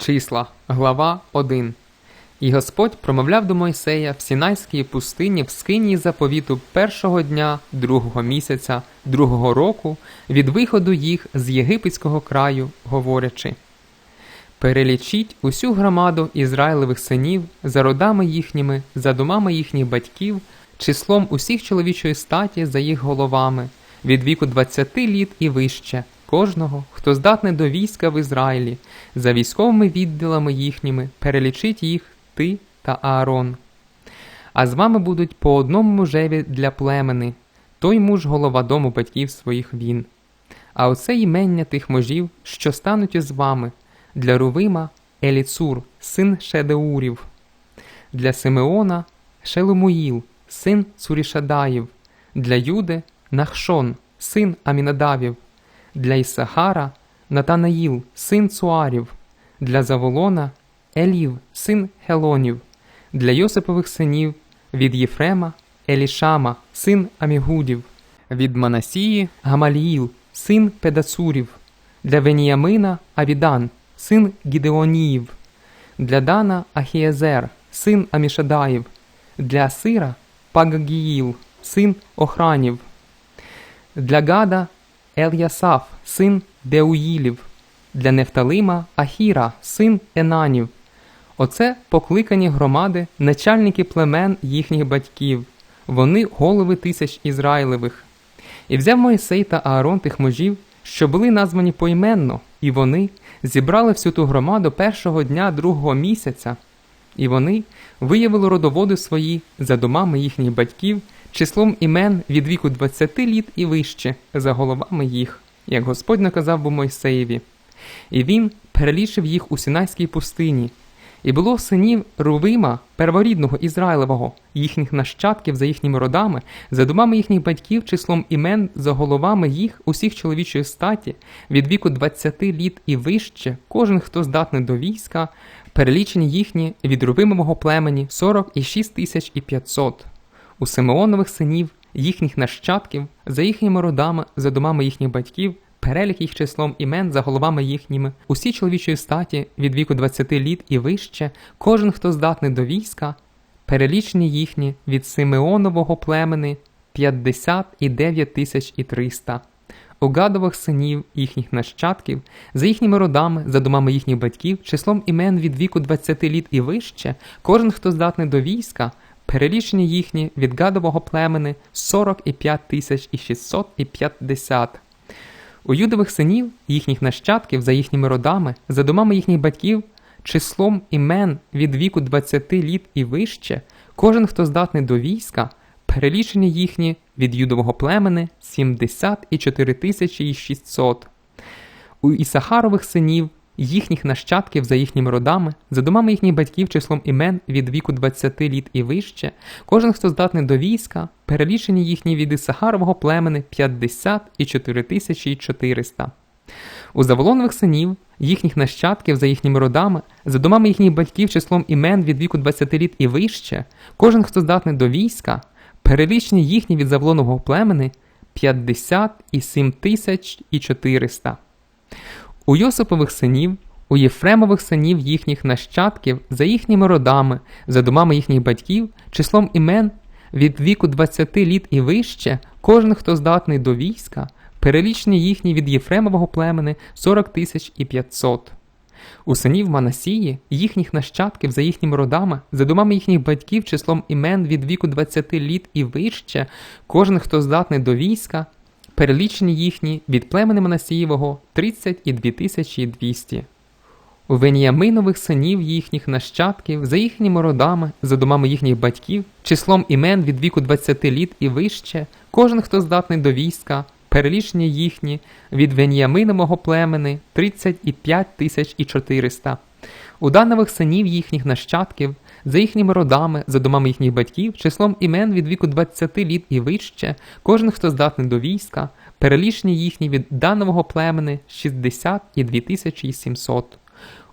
Числа, глава 1. І Господь промовляв до Мойсея в Сінайській пустині в скині заповіту першого дня другого місяця другого року від виходу їх з єгипетського краю, говорячи: Перелічіть усю громаду Ізраїлевих синів за родами їхніми, за домами їхніх батьків, числом усіх чоловічої статі за їх головами, від віку двадцяти літ і вище, кожного, хто здатний до війська в Ізраїлі, за військовими відділами їхніми, перелічіть їх ти та Аарон. А з вами будуть по одному мужеві для племени, той муж голова дому батьків своїх він. А оце імення тих мужів, що стануть із вами, для Рувима Еліцур, син Шедеурів, для Симеона Шелумуїл, син Цурішадаїв, для Юди Нахшон, син Амінадавів, для Ісахара Натанаїл, син Цуарів, для Заволона Елів, син Хелонів, для Йосипових синів від Єфрема Елішама, син Амігудів, від Манасії Гамаліїл, син Педацурів, для Веніямина Авідан, син Гідеоніїв, для Дана Ахієзер, син Амішадаїв, для Сира Пагагіїл, син Охранів, для Гада Ельясаф, син Деуїлів, для Нефталима Ахіра, син Енанів. Оце покликані громади, начальники племен їхніх батьків, вони голови тисяч Ізраїлевих. І взяв Моїсей та Аарон тих мужів, що були названі поіменно, і вони зібрали всю ту громаду першого дня другого місяця, і вони виявили родоводи свої за домами їхніх батьків, числом імен від віку двадцяти літ і вище, за головами їх, як Господь наказав бо Мойсеєві. І він перелічив їх у Сінайській пустині. І було синів Рувима, перворідного Ізраїлевого, їхніх нащадків за їхніми родами, за домами їхніх батьків, числом імен за головами їх, усіх чоловічої статі, від віку двадцяти літ і вище, кожен, хто здатний до війська, перелічені їхні від Рувимового племені сорок і шість тисяч і п'ятсот. У Симеонових синів, їхніх нащадків, за їхніми родами, за домами їхніх батьків, перелік їх числом імен за головами їхніми, усі чоловічої статі від віку 20 літ і вище, кожен, хто здатний до війська, перелічені їхні від Симеонового племени 59 тисяч і 300. У гадових синів їхніх нащадків, за їхніми родами, за домами їхніх батьків, числом імен від віку 20 літ і вище, кожен, хто здатний до війська, перелічені їхні від гадового племени 45 тисяч і 650. У юдових синів, їхніх нащадків, за їхніми родами, за домами їхніх батьків, числом імен від віку 20 літ і вище, кожен, хто здатний до війська, перелічені їхні від юдового племени 74 тисячі і 600. У Ісахарових синів, їхніх нащадків за їхніми родами, за домами їхніх батьків числом імен від віку 20 літ і вище, кожен, хто здатний до війська, перелічені їхні від Ісахарового племени 54 тисячі 400. У Заволонових синів, їхніх нащадків за їхніми родами, за домами їхніх батьків числом імен від віку 20 літ і вище, кожен, хто здатний до війська, перелічені їхні від Заволонового племени 57 тисяч і 400. У Йосипових синів, у Єфремових синів їхніх нащадків за їхніми родами, за домами їхніх батьків, числом імен від віку 20 літ і вище, кожен, хто здатний до війська, перелічені їхні від Єфремового племени 40 тисяч і 500. У синів Манасії, їхніх нащадків за їхніми родами, за домами їхніх батьків, числом імен від віку 20 літ і вище, кожен, хто здатний до війська, перелічені їхні від племени Манасієвого 32 тисячі 200. У Веніяминових синів їхніх нащадків, за їхніми родами, за домами їхніх батьків, числом імен від віку 20 літ і вище, кожен, хто здатний до війська, перелічені їхні від Веніяминового племени 35 тисяч і 400. У Данових синів їхніх нащадків, за їхніми родами, за домами їхніх батьків, числом імен від віку 20 літ і вище, кожен, хто здатний до війська, перелічені їхні від Данового племени 60 і 2700.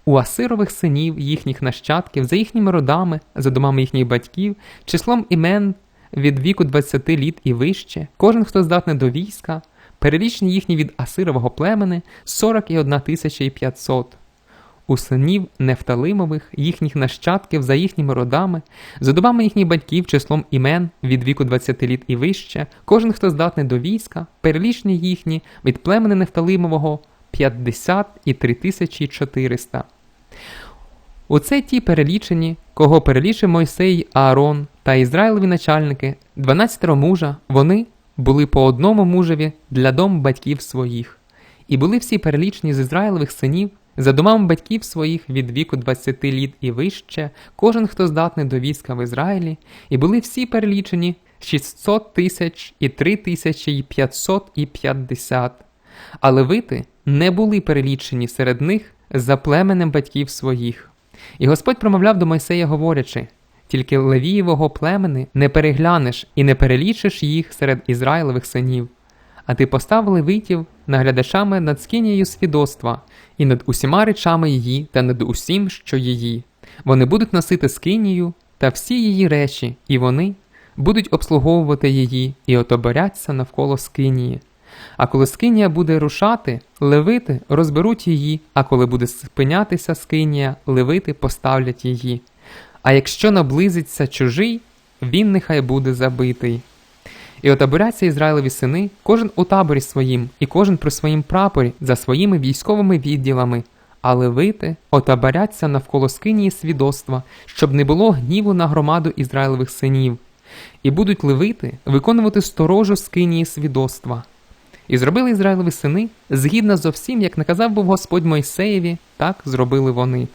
У Асирових синів їхніх нащадків, за їхніми родами, за домами їхніх батьків, числом імен від віку 20 літ і вище, кожен, хто здатний до війська, перелічені їхні від Асирового племени 41 тисяча і 500. У синів Нефталимових, їхніх нащадків за їхніми родами, за добами їхніх батьків числом імен від віку 20 літ і вище, кожен, хто здатний до війська, перелічні їхні від племени Нефталимового 50 і 3400. Оце ті перелічені, кого перелічив Мойсей, Аарон та Ізраїлеві начальники, 12 мужа, вони були по одному мужеві для дом батьків своїх. І були всі перелічені з Ізраїлевих синів за домами батьків своїх від віку 20 літ і вище, кожен, хто здатний до війська в Ізраїлі, і були всі перелічені 600 тисяч і 3 тисячі і 500 і 50. А левити не були перелічені серед них за племенем батьків своїх. І Господь промовляв до Мойсея, говорячи: тільки Левієвого племени не переглянеш і не перелічиш їх серед Ізраїлевих синів. А ти постав левитів наглядачами над скинією свідоцтва, і над усіма речами її та над усім, що її. Вони будуть носити скинію та всі її речі, і вони будуть обслуговувати її і отоборяться навколо скинії. А коли скинія буде рушати, левити розберуть її, а коли буде спинятися скинія, левити поставлять її. А якщо наблизиться чужий, він нехай буде забитий. І отаборяться Ізраїлеві сини, кожен у таборі своїм, і кожен при своїм прапорі за своїми військовими відділами, а левити отаборяться навколо скинії свідоцтва, щоб не було гніву на громаду Ізраїлевих синів, і будуть левити виконувати сторожу скинії свідоцтва. І зробили Ізраїлеві сини, згідно зо всім, як наказав був Господь Мойсеєві, так зробили вони.